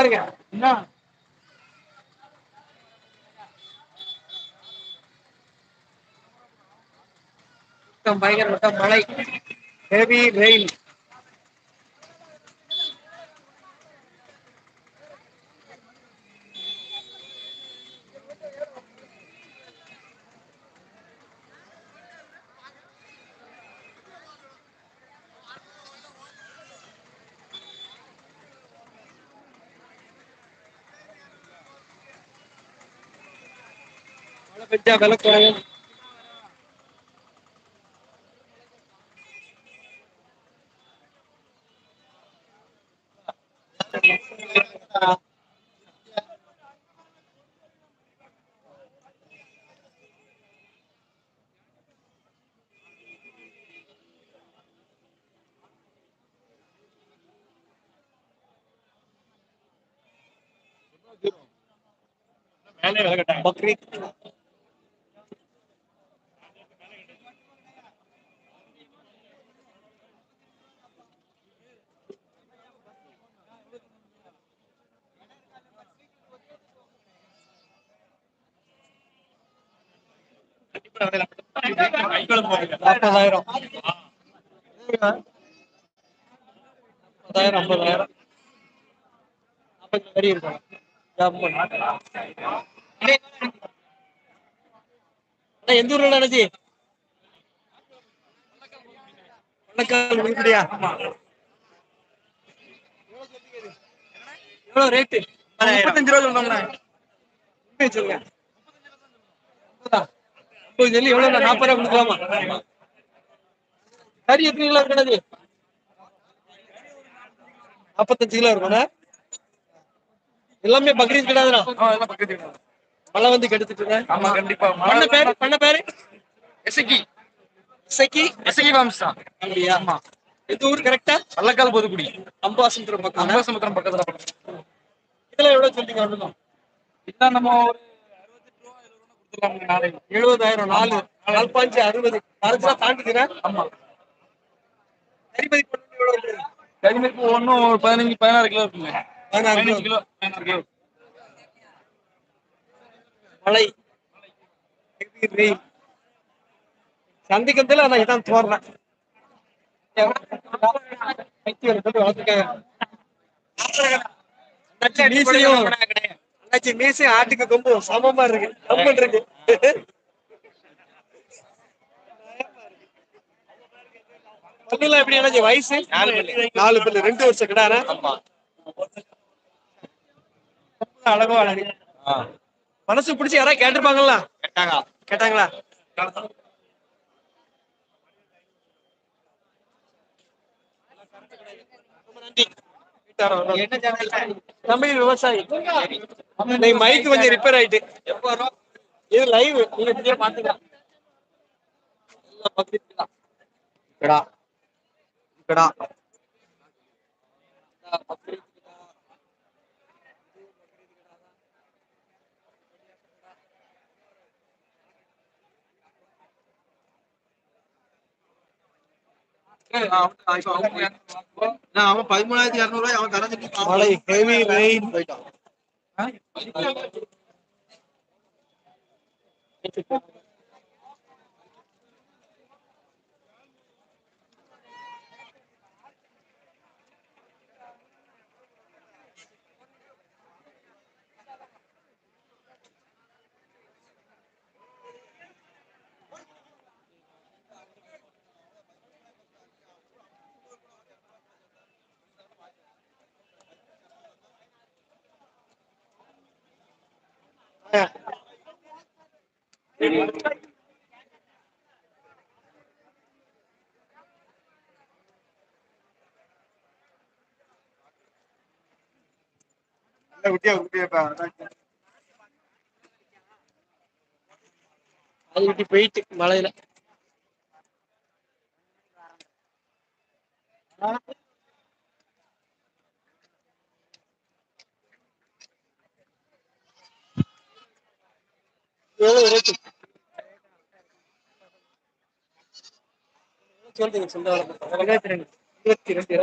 பாருங்க என்ன சுத்தம் பயங்கர சுத்தம் மழை ஹெவி ரெயின் மழை பெஞ்சா விலை குறையும் மேலே விலை கட்டாங்க பக்ரீத் நாற்பதாயிரம். ஐம்பதாயிரம். நாற்பது வரி இருக்கும். அண்ணா, எந்த ஊர்ல அண்ணாஜி வணக்கம் உருப்படியா? எவ்வளவு ரேட்டு முப்பத்தஞ்சு ரூபா சொன்னாங்கண்ணா சொல்லுங்க. முப்பது சொல்லி எவ்வளவு நாற்பது ரூபா கொடுக்கலாமா கறி எத்தனை கிலோ இருக்கணது நாற்பத்தஞ்சு கிலோ இருக்கும்ண்ணா எல்லாமே பக்ரீத் கிடையாதுண்ணா. மழை வந்து கெடுத்துட்டு ஆமா கண்டிப்பா. பண்ண பேரு? பண்ண பேரு? எசக்கி இசைக்கு எசக்கி வம்சா அப்படியா? ஆமா. எந்த ஊர்? கரெக்டா? பள்ளக்கால் பொதுக்குடி. அம்பாசமுத்திரம் பக்கம் அம்பாசமுத்திரம் பக்கத்துல இதுல எவ்வளவு சொல்றீங்க ஒண்ணுதான் இதான் நம்ம ஒரு எழுபதாயிரம் நாலு நாலு பாஞ்சு அறுபது. அறுபதா தாண்டிக்கிறேன். ஆமா. கரிமதி? கரிமீனுக்கு ஒன்றும் ஒரு பதினஞ்சு பதினாறு கிலோ இருக்குங்க. பதினாறு கிலோ. கிலோ மழை. நான் இதான் தோறேன். அண்ணாச்சி மீசையும் ஆட்டுக்கு கொம்பும் சமமா இருக்கு. கம்பன் இருக்கு. பல்லுலாம் எப்படி அண்ணாச்சி வயசு? நாலு பல்லு. ரெண்டு வருஷம் கிடாரா அழகோ அழகு மனசு பிடிச்சி யாராவது கேட்டிருப்பாங்களா? கேட்டாங்க. கேட்டாங்களா? ரொம்ப நன்றி. தமிழ் விவசாயி. மைக் கொஞ்சம் ரிப்பேர் ஆயிட்டு. இது லைவ் நீங்க பாத்துக்கலாம் எல்லாம் பக்ரீத் தான். கடா கடா அதான் பக்ரீத் கிடா. அவன் பதிமூணாயிரத்தி இரநூறு ரூபாய் அவன் தரஞ்சிட்டு மழை ஹெவி ரெயின் போயிட்டான் குட்டியா குட்டியா அது விட்டு போயிட்டு மழையில ರೇಟ್ சொல்றீங்க சொல்றாங்க இருபத்தி ரெண்டு இருபத்தி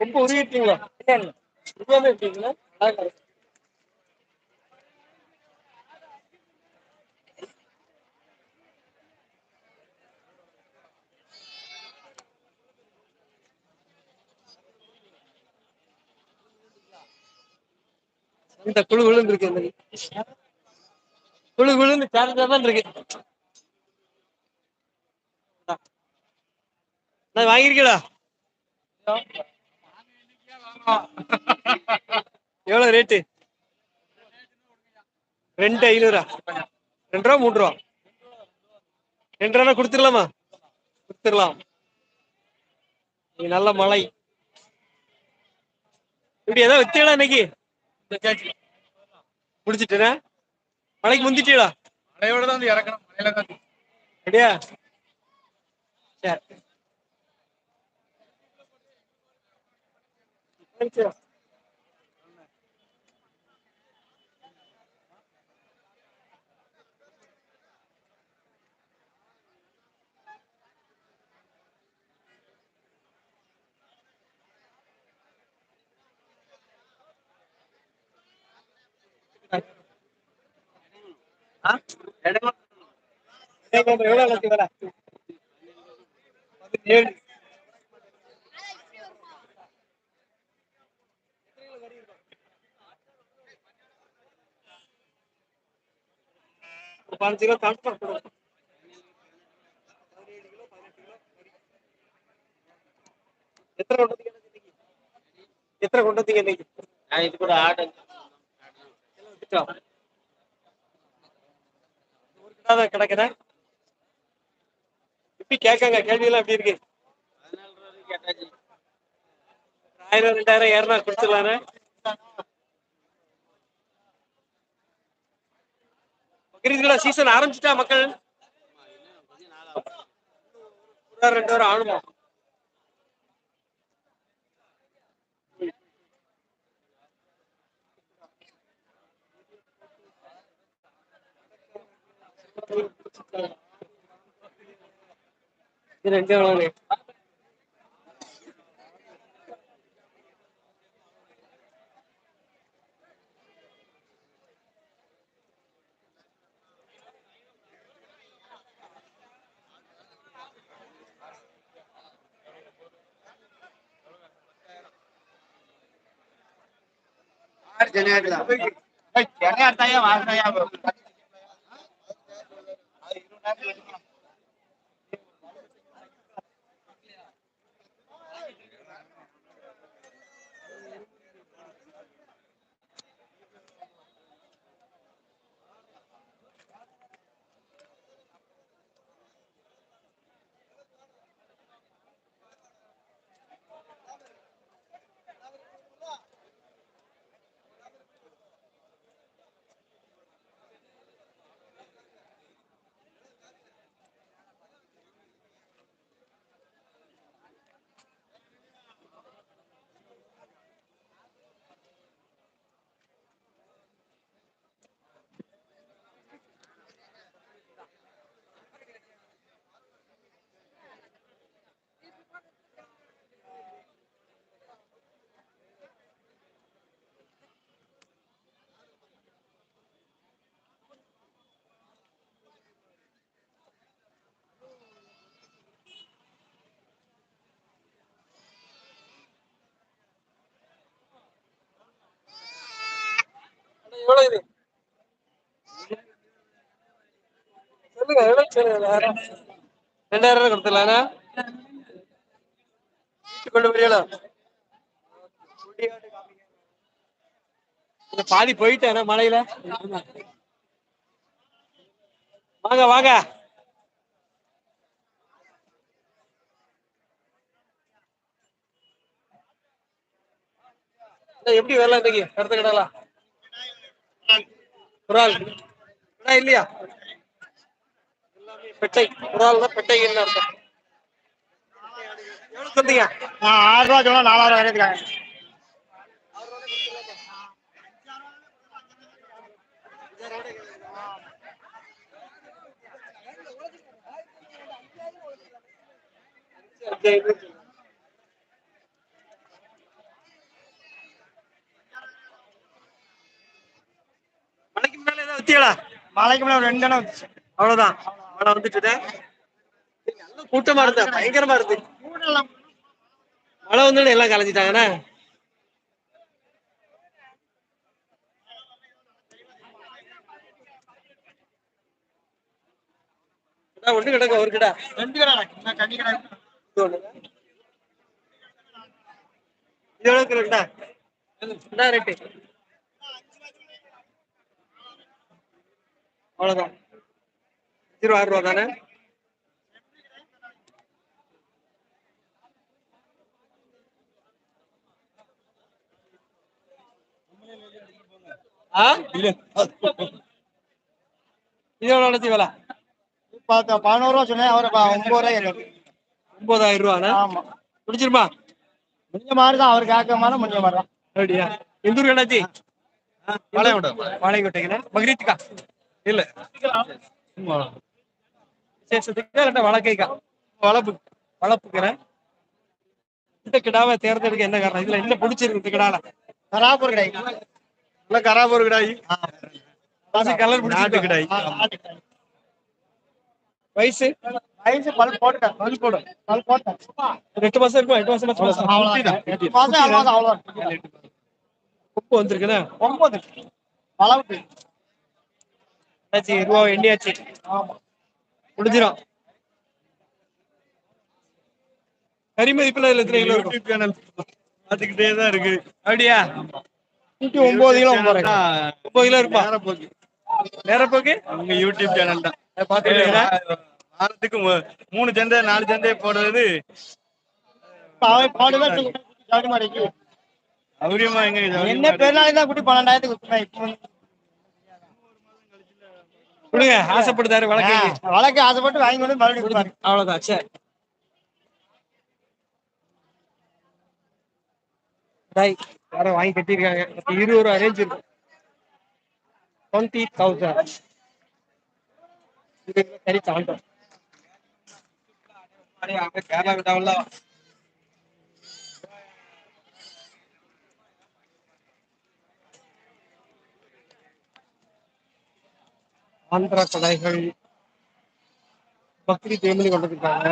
ரொம்ப உருவிட்டீங்களா இருக்கீங்களா இந்த குழு குழுன்னு இருக்கு இந்த குழு விழுந்து தான் இருக்கு. நான் வாங்கிருக்கீங்களா எவ்வளவு ரேட்டு ரெண்டு ஐநூறா? ரெண்டு ரூபா மூணு ரூபா ரெண்டு ரூபா கொடுத்துடலாமா. கொடுத்துடலாம் நல்ல மழை. இப்படி ஏதாவது வித்தீங்களா இன்னைக்கு? முடிச்சிட்டேனா? மழைக்கு முந்திட்டீங்களா மழையோட தான் வந்து இறக்கணும். மழையில தான் ரெடியா சரி. சரி. ஆ? எவ்வளவு எவ்வளவு லட்சம் வேலை பதினேழு ஒரு பதினஞ்சு கிலோ டிரான்ஸ்பர் பண்ணுவோம் எத்தனை கொண்டு வந்தீங்க இன்னைக்கு? எத்தனை கொண்டு வந்தீங்க இன்னைக்கு நான் இது கூட ஆர்டர் எல்லாம் வித்துட்டோம். ஒரு கிலோ தான் கிடக்குறேன். எப்படி கேட்காங்க கேள்வி எல்லாம் எப்படி இருக்கு? ஆயிரம் ரெண்டாயிரம் ஏறனா கொடுத்துடலானே. பக்ரீத்ல சீசன் ஆரம்பிச்சிட்டா மக்கள்? ரெண்டு வாரம் ஆகணுமா? ரெண்டு வாரம் ஆகணுமா இது ரெண்டு எவ்வளவு சென்னை அடுத்தாயா எவ்வளவு இது. சொல்லுங்க எவ்வளவு சொல்லுங்க ரெண்டாயிரம் ரூபாய் கொடுத்துடலாண்ணா கொண்டு போறீங்களா? இந்த பாதி போயிட்டேன் மழையில. வாங்க வாங்க. எப்படி வரலாம் இன்னைக்கு? கருத்து கிடலாம் கடா இல்லையா? எல்லாமே பெட்டை. ஆள் தான் பெட்டை என்ன அர்த்தம்? எவ்வளவு சொன்னீங்க? ஆறு ரூபா சொன்னா நாலாயிரம் மலைக்கு வத்தியலா மலைக்கு மேல ரெண்டு இடம் வந்துச்சு. அவ்வளவுதான். மழை வந்துட்டு கூட்டமா இருந்தா. பயங்கரமா இருந்து மழை வந்து எல்லாம் கலைஞ்சிட்டாங்கண்ணே. ஒண்ணு கிடக்கு ஒரு கிடா? ரெண்டு கடை கண்ணி கடை. இது எவ்வளவு ரேட்டு அவ்வளவுதான். அஞ்சு ரூபா ஆறு ரூபா தானே? ஆ? இது எவ்வளவு நடத்தி வேலை? பார்த்தா பதினோரு ரூபா சொன்னேன். அவரை ஒன்பது ரூபாய். ஒன்பதாயிரம் ரூபாண்ணா ஆமா. பிடிச்சிருமா முடிஞ்ச மாதிரி தான் அவர் கேட்க மாதிரி முடிஞ்ச மாதிரி தான். அப்படியா? எந்த ஊர் கண்ணாச்சி பாளையங்கோட்டை. பாளையங்கோட்டைங்கண்ணா மகிழ்ச்சிக்கா. இல்ல. விசேஷத்துக்கு இல்ல வழக்கைக்கா வளப்பு வளப்புக்கிறேன் இந்த கிடாவை தேர்ந்தெடுக்க என்ன காரணம்? இதுல என்ன பிடிச்சிருக்கு இந்த கிடால? கராப்பூர் கடை நல்ல கராபூர் கிடாய் கலர் நாட்டு பிடிச்சிருக்கு? கடை ஆ, நாட்டு கடை. வயசு? வயசு பல் பல் போடு. பல் போட்டேன் எட்டு மாசம் இருக்கும் எட்டு மாசம் பத்து மாசம். அவ்வளவுதான். எட்டு மாசம் அவ்வளவுதான். உப்பு வந்திருக்குண்ணா ஒன்பது அளவுக்கு ஆச்சு ரூபா எண்ணியாச்சு ஆமா. முடிஞ்சிடும் கறி மதிப்புல இதுல எத்தனை கிலோ இருக்கும்? சேனல் பாத்துக்கிட்டே தான் இருக்கு. அப்படியா? ஒன்பது கிலோ ஒன்பது கிலோ இருப்பா நேர போக்கு. வேற போக்கு? உங்க யூடியூப் சேனல் தான். பாத்துக்கிறீங்களா வாரத்துக்கு மூணு சந்தை நாலு சந்தை போடுறது. சௌரியமா எங்க என்ன பெருநாளைக்கு தான் குட்டி பன்னெண்டாயிரத்துக்கு. இப்போ கொடுங்க ஆசைப்படுதாரு வழக்கு வழக்கு ஆசைப்பட்டு வாங்கி கொண்டு மறுபடியும். அவ்வளவுதான் சரி. டாய் யாரோ வாங்கி கட்டியிருக்காங்க. அப்ப இருபது ரூபா ரேஞ்ச் இருக்கும் டுவெண்ட்டி தௌசண்ட் சரி தாண்டோம் கேரளா விட்டாவில் ஆந்திரா கடைகள் பக்ரி தேமலி கொண்டு வந்திருக்காங்க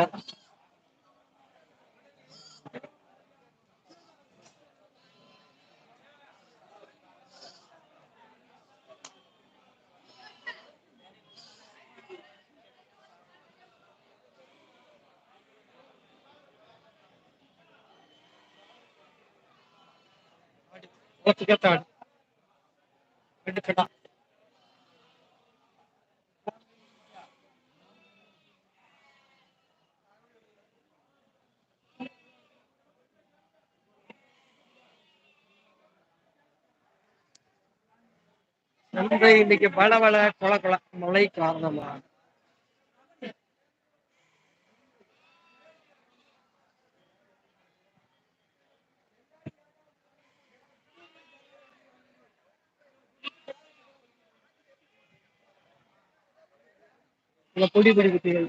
வளர்த்துக்கத்தாடு ரெண்டு கடா நன்றி இன்னைக்கு பலவள கொல கொல மழை காரணமாக. பொடி பொடி குட்டிகள்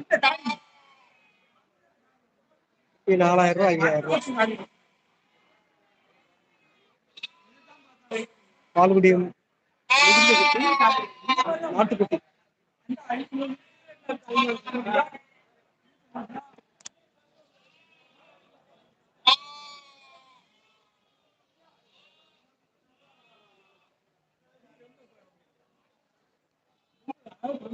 நாலாயிரம் ரூபாய் ஐயாயிரம் ரூபாய். பால்குடியும் నాట్ ఫిఫ్టీ